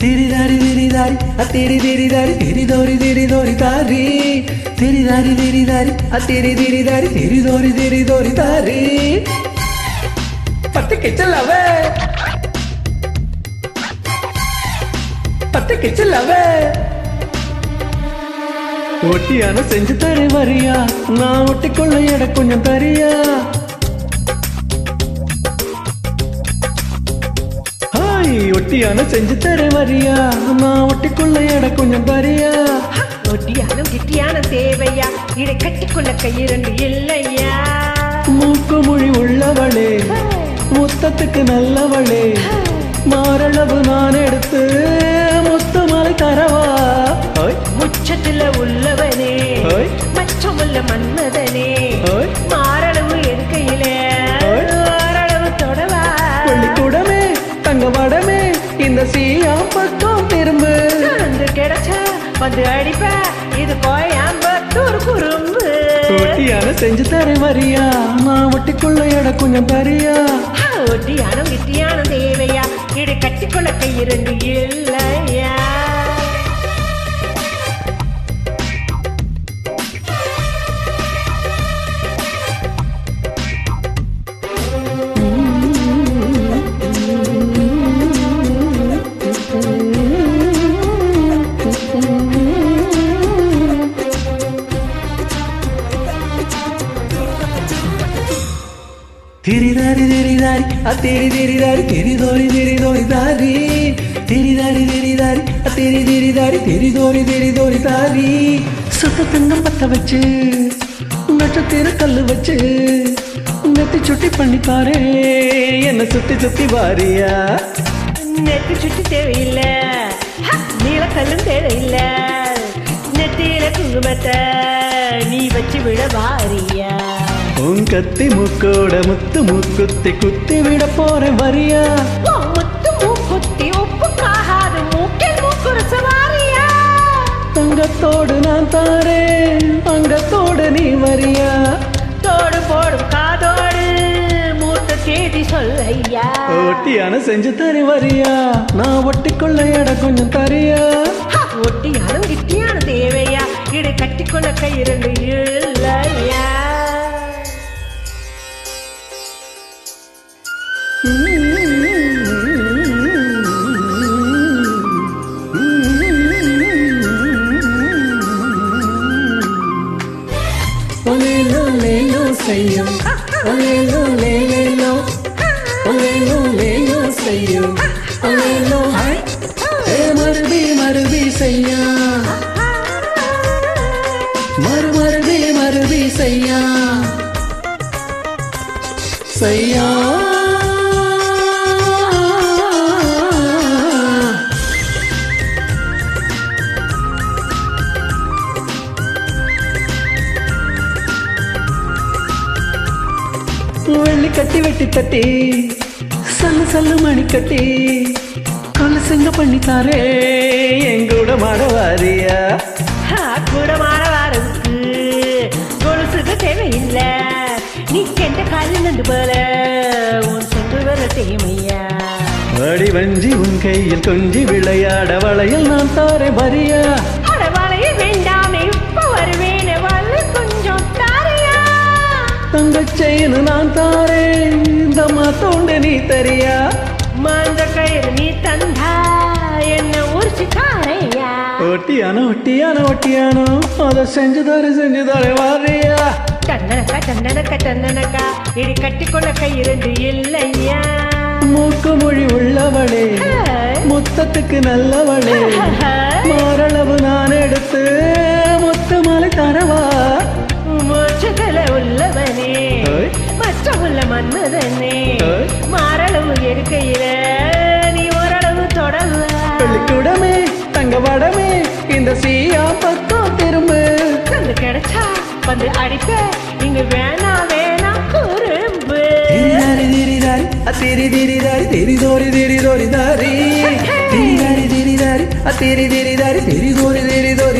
திரிதாரி திரிதாரி அத்திரி திரிதாரி திரிதோரி திரிதோரி தாரி திரிதாரி திரிதாரி அத்திரி திரிதாரி திரிதோரி திரிதோரி தாரி பத்து கிச்சல் பத்து கிச்சல் ஒட்டியான செஞ்சு தர வரியா நான் ஒட்டிக்கொள்ள எடை கொஞ்சம் தரியா ஒட்டியான செஞ்சு தர வரியா? நான் ஒட்டிக்கொள்ள எடை கொஞ்சம் தரியா ஒட்டியானும் கிட்டியான தேவையா? இடை கட்டிக்கொள்ள கையிரண்டு இல்லையா? மூக்கு மொழி உள்ளவளே முத்தத்துக்கு நல்லவளே மாரளவு நான் எடுத்து வந்து அடிப்ப. இது கோயம்புத்தூர் குறும்பு. ஒட்டியான செஞ்சு தர வரியா? நான் ஒட்டிக்கொள்ள எடை கொஞ்சம் தரியா? ஒட்டியானும் கிட்டியான தேவையா? இடை கட்டிக்கொள்ள திரிதாரி திரிதாரி அத்தேரி திரிதாரி தெரிதோரி தெரிதோரி தாரி திரிதாரி திரிதாரி அத்தேரி திரிதாரி தெரிதோரி தெரிதோரி தாரி சுத்த தங்கம் பத்த வச்சு நட்சத்திர கல்லு வச்சு நெத்தி சுட்டி பண்ணி பாரு என்ன சுத்தி சுத்தி பாரியா நெத்தி சுட்டி தேவையில்ல. நீலக்கல்லும் தேவையில்லை. நெத்தியில குங்குமத்தை நீ வச்சு விட வாரியா. உன் கத்தி முக்கோட முத்து முக்குத்தி குத்தி விட போறேன் வரியா? முத்து மூக்குத்தி உப்புக்காகாது மூக்கில் மூக்குரச வாரியா? தங்கத்தோடு நான் தாரேன் அங்கத்தோடு நீ வரியா? தோடு போடும் காதோடு மூத்த தேதி சொல்லையா ஓட்டியான செஞ்சு தரி வரியா? நான் ஒட்டிக்கொள்ள எடை கொஞ்சம் தரியா? ஒட்டியானும் கிட்டியான தேவையா? இடை கட்டிக்கொள்ள கை இரண்டு செய்யும். மறுபடி லேலேலோ செய்யா மறு மருதி மருதி செய்யா செய்யா வெள்ளி கட்டி வெட்டி தட்டி சல்லு சல்லு மணி கட்டி கொலசுங்க பண்ணித்தாரே. எங்கூட மாட வாரியா ஆ, கூட மாற வாரவுக்கு கொலுசுக்கு தேவையில்லை. நீ கெண்ட காலில் நண்டு போல. உன் சொந்த வர தேமையா அடி வஞ்சி உன் கையில் கொஞ்சி விளையாட வளையல் நான் தாரே வரியா? வேண்டாமே இப்ப வருவேனே. கொஞ்சம் தாரையா? தங்கச் செயினு நான் தாரேன். இந்த மாத்தோண்டு நீ தரியா? மாந்த கயிறு நீ தந்தா என்ன உரிச்சு தாரையா? ஒட்டியானோ ஒட்டியானோ ஒட்டியானோ அதை செஞ்சு தாரே செஞ்சு தாரே வாரியா? தந்தனக்கா தந்தனக்கா தந்தனக்கா இடி கட்டிக்கொள்ள கை இரண்டு இல்லையா? மூக்கு மொழி உள்ளவளே முத்தத்துக்கு நல்லவளே மாரளவு மன்மதனே. மாரளவு இருக்கையில நீ ஓரளவு தொடர்வ பள்ளிக்கூடமே தங்க வடமே இந்த சீயா பக்கம் திரும்பு. வந்து கிடைச்சா வந்து அடிப்ப இங்க வேணா வேணா குறும்பு. திரிதாரி திரிதாரி அத்திரி திரிதாரி திரிதோரி திரிதோரி தாரி. திரிதாரி திரிதாரி அத்திரி திரிதாரி திரிதோரி திரிதோரி தாரி